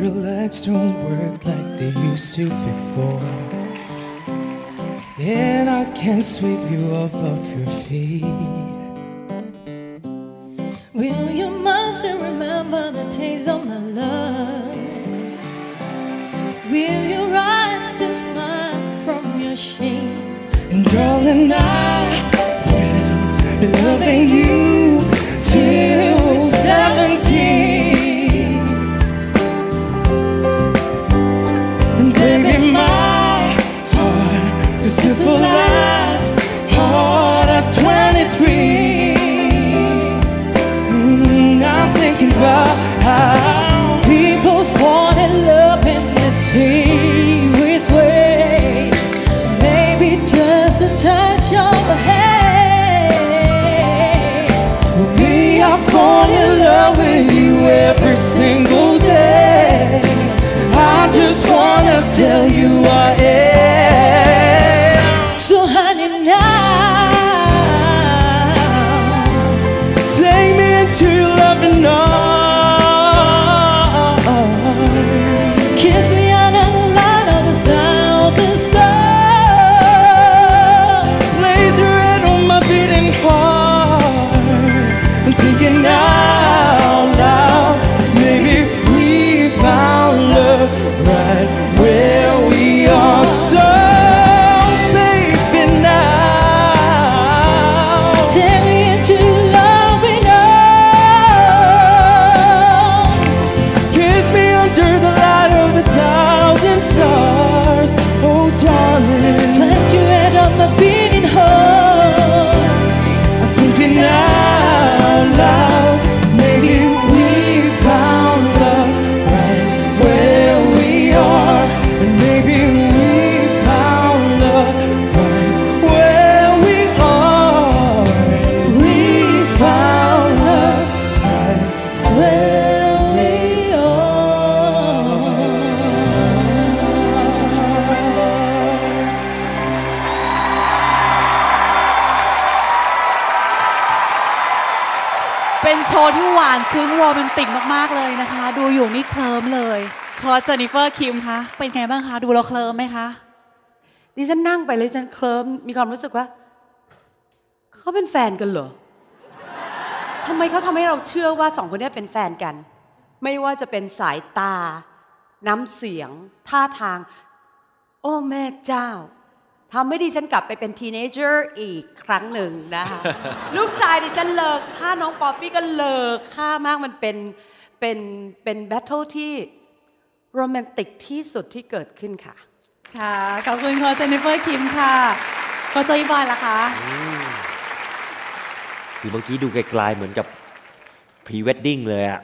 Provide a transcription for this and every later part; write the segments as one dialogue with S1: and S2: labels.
S1: Your legs don't work like they used to before. And I can't sweep you off of your feet.
S2: Will your mind still remember the taste of my love? Will your eyes still smile from your sheets?
S1: And darling, I will be loving you baby, my heart is still the last heart at 23. Mm, I'm thinking about how
S2: People fall in love in mysterious way. Maybe just a touch of a hand.
S1: me, I fall in love with you every single
S2: voltar.
S3: เป็นโชว์ที่หวานซึ้งโรแมนติกมาก ๆ เลยนะคะ ดูอยู่นี่เคลิ้มเลยพอเจนิเฟอร์คิมคะเป็นไงบ้างคะ ดูแล้วเคลิ้มไหมคะ
S4: ดิฉันนั่งไปเลยดิฉันเคลิ้มมีความรู้สึกว่า เขาเป็นแฟนกันเหรอทำไมเขาทำให้เราเชื่อว่าสองคนนี้เป็นแฟนกัน ไม่ว่าจะเป็นสายตา น้ำเสียง ท่าทาง โอ้แม่เจ้า ทำให้ดิฉันกลับไปเป็นทีเนเจอร์อีกครั้งหนึ่งนะคะ ลูกชายดิฉันเลิกค่าน้องป๊อปปี้ก็เลิกค่ามากมันเป็นเป็นเป็นแบทเทิลที่โรแมนติกที่สุดที่เกิดขึ้นค่ะ
S3: ค่ะ ขอบคุณโคชเจนนิเฟอร์คิมค่ะโคชโจอีบอยล่ะคะ
S5: คือเมื่อกี้ดูไกลๆเหมือนกับพรีเวดดิ้งเลยอะ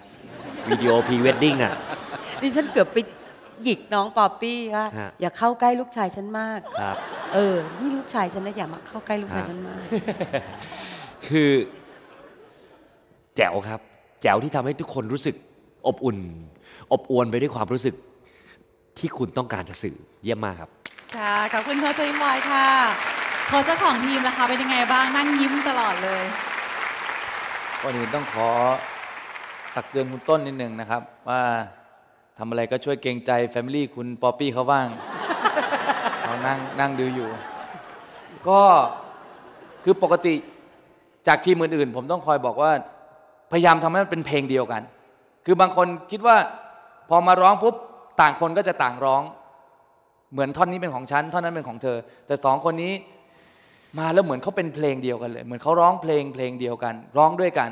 S5: วิดีโอพรีเวดดิ้งอะ
S4: ดิฉันเกือบไปหยิกน้องป๊อปปี้ว่า
S5: ฮะ
S4: อย่าเข้าใกล้ลูกชายฉันมาก
S5: ครับ
S4: เออ นี่ลูกชายฉันนะอย่ามาเข้าใกล้ลูกชายฉันมาก
S5: คือแจ๋วครับ แจ๋วที่ทำให้ทุกคนรู้สึกอบอุ่น อบอวลไปด้วยความรู้สึกที่คุณต้องการจะสื่อเยี่ยมมากครับ
S3: ค่ะ ขอบคุณโคชโจอีบอยค่ะโค้ชเจ้าของทีมล่ะคะเป็นยังไงบ้างนั่งยิ้มตลอดเลย
S6: ก่อนอื่นต้องขอตักเตือนคุณต้นนิดนึงนะครับ ว่าทำอะไรก็ช่วยเกรงใจแฟมิลี่คุณป๊อปปี้เขาบ้าง เขานั่งนั่งดูอยู่ ก็คือปกติจากทีมอื่นๆ ผมต้องคอยบอกว่า พยายามทำให้มันเป็นเพลงเดียวกัน คือบางคนคิดว่า พอมาร้องปุ๊บต่างคนก็จะต่างร้อง เหมือนท่อนนี้เป็นของฉันท่อนนั้นเป็นของเธอ แต่สองคนนี้มาแล้วเหมือนเขาเป็นเพลงเดียวกันเลย เหมือนเขาร้องเพลงเพลงเดียวกัน ร้องด้วยกัน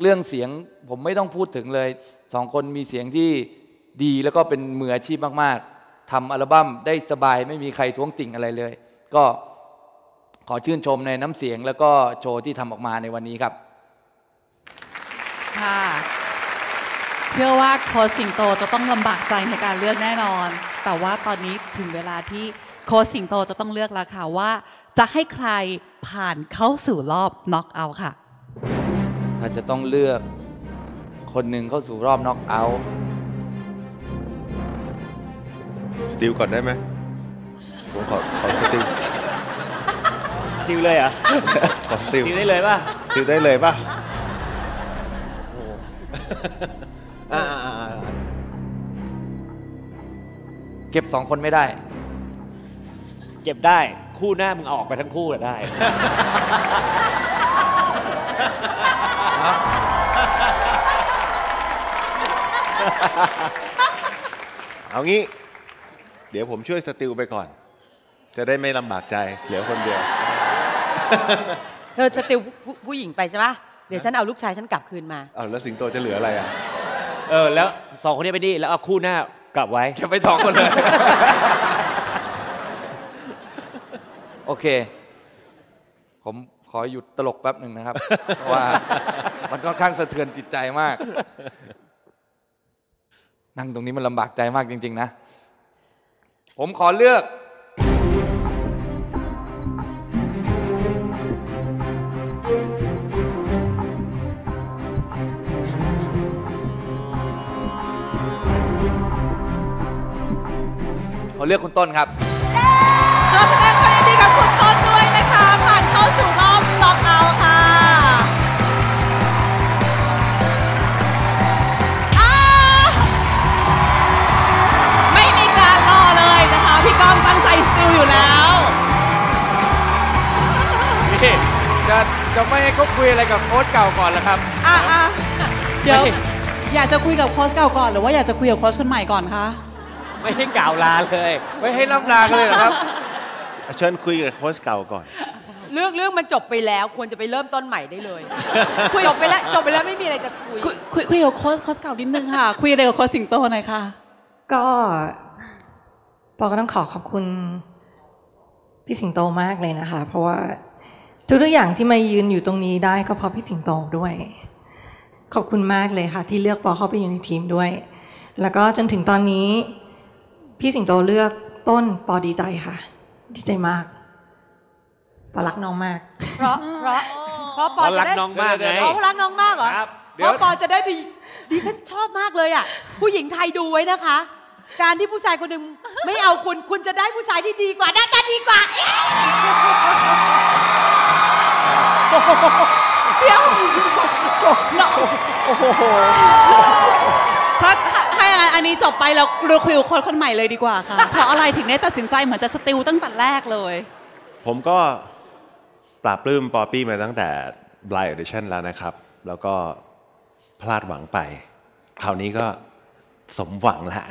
S6: เรื่องเสียงผมไม่ต้องพูดถึงเลยสองคนมีเสียงที่ดีแล้วก็เป็นมืออาชีพมากๆ ทำอัลบั้มได้สบายไม่มีใครท้วงติ่งอะไรเลย ก็ขอชื่นชมในน้ำเสียง แล้วก็โชว์ที่ทำออกมาในวันนี้ครับ
S3: ค่ะ เชื่อว่าโค้ชสิงโตจะต้องลำบากใจในการเลือกแน่นอน แต่ว่าตอนนี้ถึงเวลาที่โค้ชสิงโตจะต้องเลือกแล้วค่ะว่า จะให้ใครผ่านเข้าสู่รอบน็อกเอาท์ค่ะ
S6: ถ้าจะต้องเลือก คนหนึ่งเข้าสู่รอบน็อกเอาท์
S7: สติลก่อนได้ไหมผมขอขอสติล
S5: สติลเลยเหรอะ
S7: ขอสติล
S5: สติลได้เลยป่ะ
S7: สติลได้เลยป่ะโอ้อ่าอ่าอ่าอ่า
S6: เก็บสองคนไม่ได้
S5: เก็บได้คู่หน้ามึงเอาออกไปทั้งคู่ก็ได้
S7: เอางี้ เดี๋ยวผมช่วยสติลไปก่อน จะได้ไม่ลำบากใจเหลือคนเดียว
S4: เธอจะติวผู้ผู้หญิงไปใช่ปะเดี๋ยวฉันเอาลูกชายฉันกลับคืนมา
S7: เอาแล้วสิงโตจะเหลืออะไรอะ
S5: เออแล้วสองคนนี้ไปนี่แล้วเอาคู่หน้ากลับไว้
S6: เก็บไปสองคนเลย โอเค ผมขอหยุดตลกแป๊บหนึ่งนะครับ เพราะว่ามันค่อนข้างสะเทือนจิตใจมาก นั่งตรงนี้มันลำบากใจมากจริง ๆ นะ ผมขอเลือก ขอเลือกคุณต้นครับ
S3: ขอแสดง จะ
S6: จะไม่ให้เขาคุยอะไรกับโค้ชเก่าก่อนแล้วครับ
S3: อะอะเดี๋ยว
S6: ไม่
S3: อยากจะคุยกับโค้ชเก่าก่อนหรือว่าอยากจะคุยกับโค้ชคนใหม่ก่อนคะ
S5: ไม่ให้กล่าวลาเลย
S6: ไม่ให้ล่ำลากันเลยเหรอครับ
S7: เชิญคุยกับโค้ชเก่าก่อน
S4: เรื่องเรื่องมันจบไปแล้วควรจะไปเริ่มต้นใหม่ได้เลยจบไปแล้วจบไปแล้วไม่มีอะไรจะคุย
S3: คุย คุยคุยกับโค้ชโค้ชเก่านิดนึงค่ะ คุยอะไรกับโค้ชสิงโตหน่อยค่ะ
S8: ก็ปอก็ต้องขอขอบคุณพี่สิงโตมากเลยนะคะ เพราะว่า ทุกๆอย่างที่มายืนอยู่ตรงนี้ได้ก็เพราะพี่สิงโตด้วย ขอบคุณมากเลยค่ะ ที่เลือกปอเข้าไปอยู่ในทีมด้วย แล้วก็จนถึงตอนนี้ พี่สิงโตเลือกต้นปอดีใจค่ะ ดีใจมากปอรักน้องมาก
S4: เพราะเพราะเพราะปอ
S5: เพราะรั
S4: จะ
S5: ก
S4: ได้
S5: น้องมากไง
S4: เพราะรักน้องมากเหรอ
S5: ครับ
S6: เดี๋
S4: เพ
S6: ยว
S4: ราะปอจะได้ไปดิฉันชอบมากเลยอะ ผู้หญิงไทยดูไว้นะคะ การที่ผู้ชายคนหนึ่งไม่เอาคุณคุณจะได้ผู้ชายที่ดีกว่าหน้าตาดีกว่า
S3: เดี๋ยวถ้าถ้าถ้าอย่างนั้นอันนี้จบไปแล้วเราคุยกับคนคนใหม่เลยดีกว่าค่ะ เพราะอะไรถึงได้ตัดสินใจเหมือนจะสติลตั้งแต่แรกเลย
S7: ผมก็ปราบปลื้มปอปี้มาตั้งแต่ Blind Audition แล้วนะครับ แล้วก็พลาดหวังไป คราวนี้ก็สมหวังแล้ว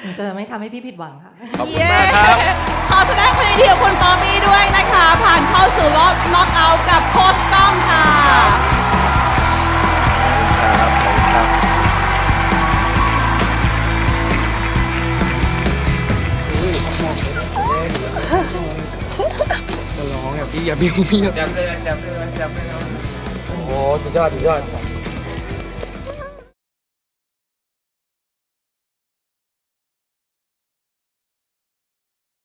S8: หนูจะไม่ทำให้พี่ผิดหวังค่ะ
S7: ขอบคุณมากครับ
S3: ทีกับคุณปอมี่ด้วยนะคะ ผ่านเข้าสู่รอบน็อกเอาท์กับโค้ชก้องค่ะ
S7: ครับขอบคุณครับ
S6: จับเลยจับเลยจับเลย โอ้โหสุดยอดสุดยอด